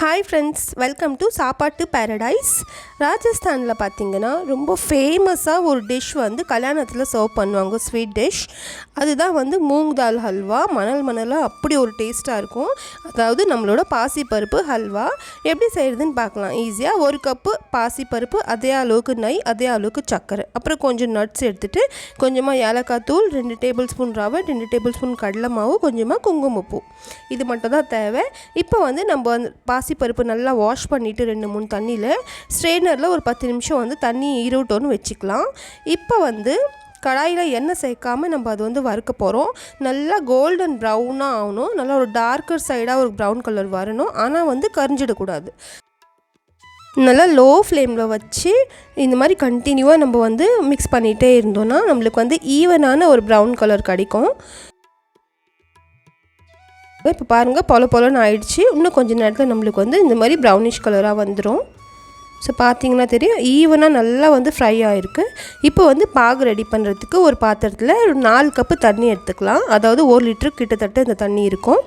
Hi friends welcome to சாப்பாட்டு paradise ராஜஸ்தானில் பார்த்தீங்கன்னா ரொம்ப ஃபேமஸாக ஒரு டிஷ் வந்து கல்யாணத்தில் சர்வ் பண்ணுவாங்க ஸ்வீட் டிஷ் அதுதான் வந்து மூங் தால் ஹல்வா மணல் மணலாக அப்படி ஒரு டேஸ்ட்டாக இருக்கும். அதாவது நம்மளோட பாசிப்பருப்பு ஹல்வா எப்படி செய்கிறதுன்னு பார்க்கலாம். ஈஸியாக ஒரு கப்பு பாசிப்பருப்பு அதே அளவுக்கு நெய் அதே அளவுக்கு சர்க்கரை. அப்புறம் கொஞ்சம் நட்ஸ் எடுத்துகிட்டு கொஞ்சமாக ஏலக்காய் தூள் ரெண்டு டேபிள் ஸ்பூன் ரவை ரெண்டு டேபிள் ஸ்பூன் கடலை மாவு கொஞ்சமாக குங்குமப்பூ. இது மட்டும் தான் தேவை. இப்போ வந்து நம்ம வந்து பாசிப்பருப்பு நல்லா வாஷ் பண்ணிவிட்டு ரெண்டு மூணு தண்ணியில் ஸ்ட்ரெயினரில் ஒரு பத்து நிமிஷம் வந்து தண்ணி ஈரோட்டோன்னு வச்சுக்கலாம். இப்போ வந்து கடாயில் எண்ணெய் சேர்க்காமல் நம்ம அது வந்து வறுக்க போகிறோம் நல்லா கோல்டன் ப்ரௌனாக ஆகணும். நல்லா ஒரு டார்க்கர் சைடாக ஒரு ப்ரௌன் கலர் வரணும். ஆனால் வந்து கரிஞ்சிடக்கூடாது. நல்லா லோ ஃப்ளேமில் வச்சு இந்த மாதிரி கண்டினியூவாக நம்ம வந்து மிக்ஸ் பண்ணிகிட்டே இருந்தோன்னா நம்மளுக்கு வந்து ஈவனான ஒரு ப்ரௌன் கலர் கிடைக்கும். இப்போ பாருங்கள் பொல பொலன்னு ஆயிடுச்சு. இன்னும் கொஞ்சம் நேரத்தில் நம்மளுக்கு வந்து இந்த மாதிரி ப்ரௌனிஷ் கலராக வந்துடும் ஸோ பார்த்தீங்கன்னா தெரியும் ஈவனாக நல்லா வந்து ஃப்ரை ஆகிருக்கு இப்போ வந்து பாகு ரெடி பண்ணுறதுக்கு ஒரு பாத்திரத்தில் ஒரு நாலு கப்பு தண்ணி எடுத்துக்கலாம். அதாவது ஒரு லிட்டரு கிட்டத்தட்ட இந்த தண்ணி இருக்கும்.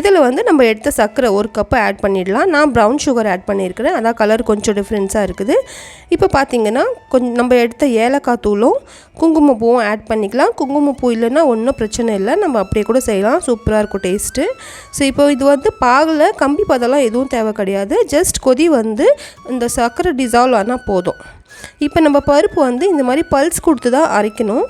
இதில் வந்து நம்ம எடுத்த சர்க்கரை ஒரு கப்பு ஆட் பண்ணிடலாம். நான் ப்ரௌன் சுகர் ஆட் பண்ணியிருக்கிறேன். அதான் கலர் கொஞ்சம் டிஃப்ரென்ஸாக இருக்குது. இப்போ பார்த்தீங்கன்னா கொஞ்சம் நம்ம எடுத்த ஏலக்காய் தூளும் குங்குமப்பூவும் ஆட் பண்ணிக்கலாம். குங்குமப்பூ இல்லைன்னா ஒன்றும் பிரச்சனை இல்லை. நம்ம அப்படியே கூட செய்யலாம். சூப்பராக இருக்கும் டேஸ்ட்டு ஸோ இப்போ இது வந்து பாகில் கம்பி பதெல்லாம் எதுவும் தேவை கிடையாது. ஜஸ்ட் கொதி வந்து இந்த சர்க்கரை டிசால்வ் ஆனால் போதும். இப்போ நம்ம பருப்பு வந்து இந்த மாதிரி பல்ஸ் கொடுத்து தான் அரைக்கணும்.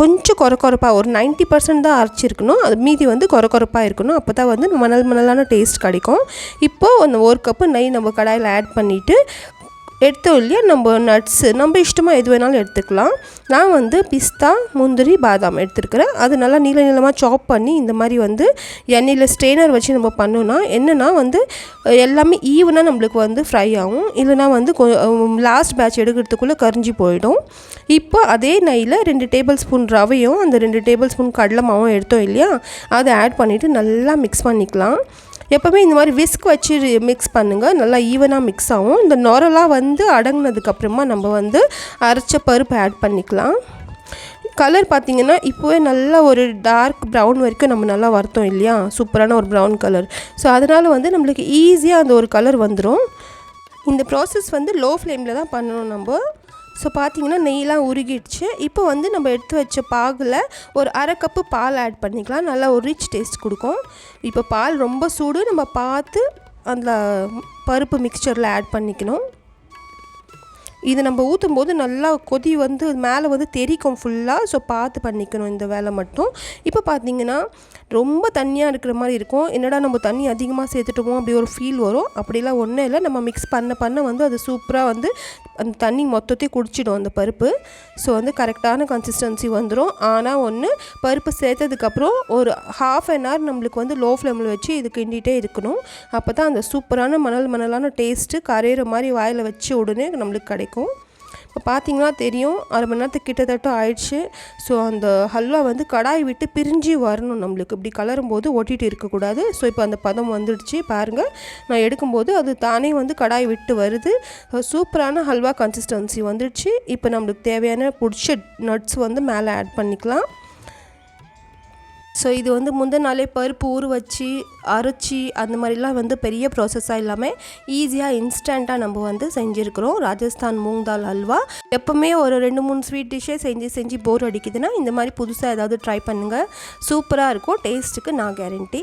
கொஞ்சம் கொர கொரப்பாக ஒரு நைன்ட்டி பர்சன்ட் தான் அரைச்சிருக்கணும். அது மீதி வந்து கொர கொரப்பாக இருக்கணும். அப்போ தான் வந்து மணல் மணலான டேஸ்ட் கிடைக்கும். இப்போது அந்த ஒரு கப்பு நெய் நம்ம கடாயில் ஆட் பண்ணிவிட்டு எடுத்தோம் இல்லையா? நம்ம நட்ஸு நம்ம இஷ்டமாக எது வேணாலும் எடுத்துக்கலாம். நான் வந்து பிஸ்தா முந்திரி பாதாம் எடுத்துருக்கிறேன். அது நல்லா நீள நீளமாக சாப் பண்ணி இந்த மாதிரி வந்து எண்ணெயில் ஸ்ட்ரெயினர் வச்சு நம்ம பண்ணோன்னா என்னென்னா வந்து எல்லாமே ஈவனாக நம்மளுக்கு வந்து ஃப்ரை ஆகும். இல்லைனா வந்து லாஸ்ட் பேட்ச் எடுக்கிறதுக்குள்ளே கரிஞ்சி போயிடும். இப்போ அதே நெய்யில் ரெண்டு டேபிள் ஸ்பூன் ரவையும் அந்த ரெண்டு டேபிள் ஸ்பூன் கடலை மாவும் எடுத்தோம் இல்லையா? அதை ஆட் பண்ணிவிட்டு நல்லா மிக்ஸ் பண்ணிக்கலாம். எப்போவுமே இந்த மாதிரி விஸ்க் வச்சு மிக்ஸ் பண்ணுங்கள் நல்லா ஈவனாக மிக்ஸ் ஆகும். இந்த நுரெல்லாம் வந்து அடங்கினதுக்கப்புறமா நம்ம வந்து அரைச்ச பருப்பு ஆட் பண்ணிக்கலாம். கலர் பார்த்திங்கன்னா இப்போவே நல்லா ஒரு டார்க் ப்ரௌன் வரைக்கும் நம்ம நல்லா வறுத்தோம் இல்லையா? சூப்பரான ஒரு ப்ரௌன் கலர் ஸோ அதனால் வந்து நம்மளுக்கு ஈஸியாக அந்த ஒரு கலர் வந்துடும் இந்த ப்ராசஸ் வந்து லோ ஃப்ளேமில் தான் பண்ணணும் நம்ம. ஸோ பார்த்தீங்கன்னா நெய்லாம் உருகிடுச்சு. இப்போ வந்து நம்ம எடுத்து வச்ச பாகில் ஒரு அரை கப்பு பால் ஆட் பண்ணிக்கலாம். நல்லா ஒரு ரிச் டேஸ்ட் கொடுக்கும். இப்போ பால் ரொம்ப சூடு. நம்ம பார்த்து அந்த பருப்பு மிக்சரில் ஆட் பண்ணிக்கணும். இது நம்ம ஊற்றும் போது நல்லா கொதி வந்து மேலே வந்து தெரிக்கும் ஃபுல்லாக ஸோ பார்த்து பண்ணிக்கணும் இந்த வேலை மட்டும். இப்போ பார்த்தீங்கன்னா ரொம்ப தண்ணியாக இருக்கிற மாதிரி இருக்கும். என்னடா நம்ம தண்ணி அதிகமாக சேர்த்துட்டோமோ அப்படி ஒரு ஃபீல் வரும். அப்படிலாம் ஒன்றும் இல்லை. நம்ம மிக்ஸ் பண்ண பண்ண வந்து அது சூப்பராக வந்து அந்த தண்ணி மொத்தத்தையும் குடிச்சிடும் அந்த பருப்பு. ஸோ வந்து கரெக்டான கன்சிஸ்டன்சி வந்துடும் ஆனால் ஒன்று பருப்பு சேர்த்ததுக்கப்புறம் ஒரு ஹாஃப் அன் ஹவர் நம்மளுக்கு வந்து லோ ஃப்ளேமில் வச்சு இது கிண்டிகிட்டே இருக்கணும். அப்போ தான் அந்த சூப்பரான மணல் மணலான டேஸ்ட்டு கரையிற மாதிரி வாயில் வச்சு உடனே நம்மளுக்கு கிடைக்கும். இப்போ பார்த்தீங்கன்னா தெரியும் அரை மணி நேரத்துக்கு கிட்டத்தட்ட ஆயிடுச்சு. ஸோ அந்த ஹல்வா வந்து கடாய் விட்டு பிரிஞ்சு வரணும் நம்மளுக்கு. இப்படி கலரும் போது ஒட்டிகிட்டு இருக்கக்கூடாது. ஸோ இப்போ அந்த பதம் வந்துடுச்சு. பாருங்கள் நான் எடுக்கும்போது அது தானே வந்து கடாய் விட்டு வருது. சூப்பரான ஹல்வா கன்சிஸ்டன்சி வந்துடுச்சு. இப்போ நம்மளுக்கு தேவையான பிடிச்ச நட்ஸ் வந்து மேலே ஆட் பண்ணிக்கலாம். ஸோ இது வந்து முந்தின நாளே பருப்பு ஊற வச்சு அரைச்சி அந்த மாதிரிலாம் வந்து பெரிய ப்ராசஸாக இல்லாமல் ஈஸியாக இன்ஸ்டண்ட்டாக நம்ம வந்து செஞ்சுருக்கிறோம். ராஜஸ்தான் மூங் தால் அல்வா. எப்போவுமே ஒரு ரெண்டு மூணு ஸ்வீட் டிஷ்ஷே செஞ்சு செஞ்சு போர் அடிக்குதுன்னா இந்த மாதிரி புதுசாக ஏதாவது ட்ரை பண்ணுங்கள் சூப்பராக இருக்கும். டேஸ்ட்டுக்கு நான் கேரண்டி